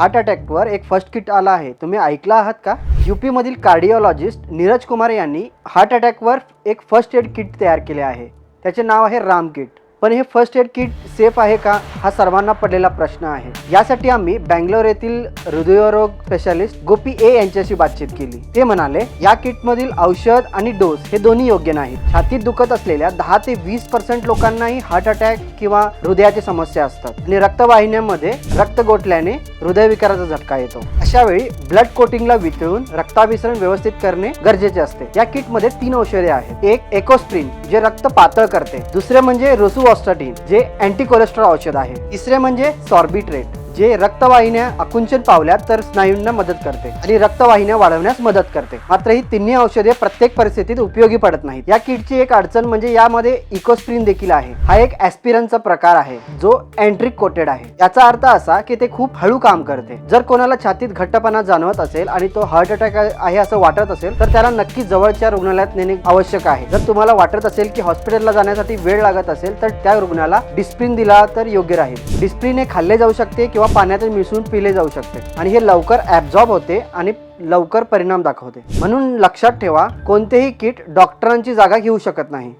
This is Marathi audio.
हार्ट अटॅकवर एक फर्स्ट किट आला आहे. तुम्ही ऐकला आहात का? यूपीमधील कार्डिओलॉजिस्ट नीरज कुमार यांनी हार्ट अटॅकवर एक फर्स्ट एड किट तयार केले आहे. त्याचे नाव आहे राम किट. पण हे फर्स्ट एड किट सेफ आहे का हा सर्वांना पडलेला प्रश्न आहे. यासाठी आम्ही बँगलोर येथील हृदयरोग स्पेशालिस्ट गोपी ए यांच्याशी बातचीत केली. ते म्हणाले या किटमधील औषध आणि डोस हे दोन्ही योग्य नाहीत. छातीत दुखत असलेल्या दहा ते वीस पर्सेंट लोकांनाही हार्ट अटॅक किंवा हृदयाची समस्या असतात आणि रक्तवाहिन्यांमध्ये रक्त गोठल्याने हृदयविकाराचा झटका येतो. अशा वेळी ब्लड कोटिंगला वितळून रक्ताभिसरण व्यवस्थित करणे गरजेचे असते. या किटमध्ये तीन औषधे आहेत. एक एकोस्प्रिन जे रक्त पातळ करते. दुसरे म्हणजे रोसुऑस्टाटीन जे अँटी कोलेस्ट्रॉल औषध आहे. तिसरे म्हणजे सॉर्बिट्रेट. जे रक्तवाहिन्या आकुंचन पावल्या तर स्नायूंना मदत करते आणि रक्तवाहिन्या वाढवण्यास मदत करते. मात्र ही तिन्ही औषधे प्रत्येक परिस्थितीत उपयोगी पडत नाहीत. या किटची एक अडचण म्हणजे यामध्ये इकोस्प्रिन देखील आहे. हा एक ऍस्पिरनचा प्रकार आहे जो अँट्रिक कोटेड आहे. याचा अर्थ असा की ते खूप हळू काम करते. जर कोणाला छातीत घट्टपणा जाणवत असेल आणि तो हार्ट अटॅक आहे असं वाटत असेल तर त्याला नक्की जवळच्या रुग्णालयात नेणे आवश्यक आहे. जर तुम्हाला वाटत असेल की हॉस्पिटलला जाण्यासाठी वेळ लागत असेल तर त्या रुग्णाला डिस्प्रिन दिला तर योग्य राहील. डिस्प्रिन हे खाल्ले जाऊ शकते किंवा किंवा पाण्यात मिसळून पिले जाऊ शकते. आणि हे लवकर ऍबझॉर्ब होते आणि लवकर परिणाम दाखवते. म्हणून लक्षात ठेवा कोणतेही किट डॉक्टरांची जागा घेऊ शकत नाही.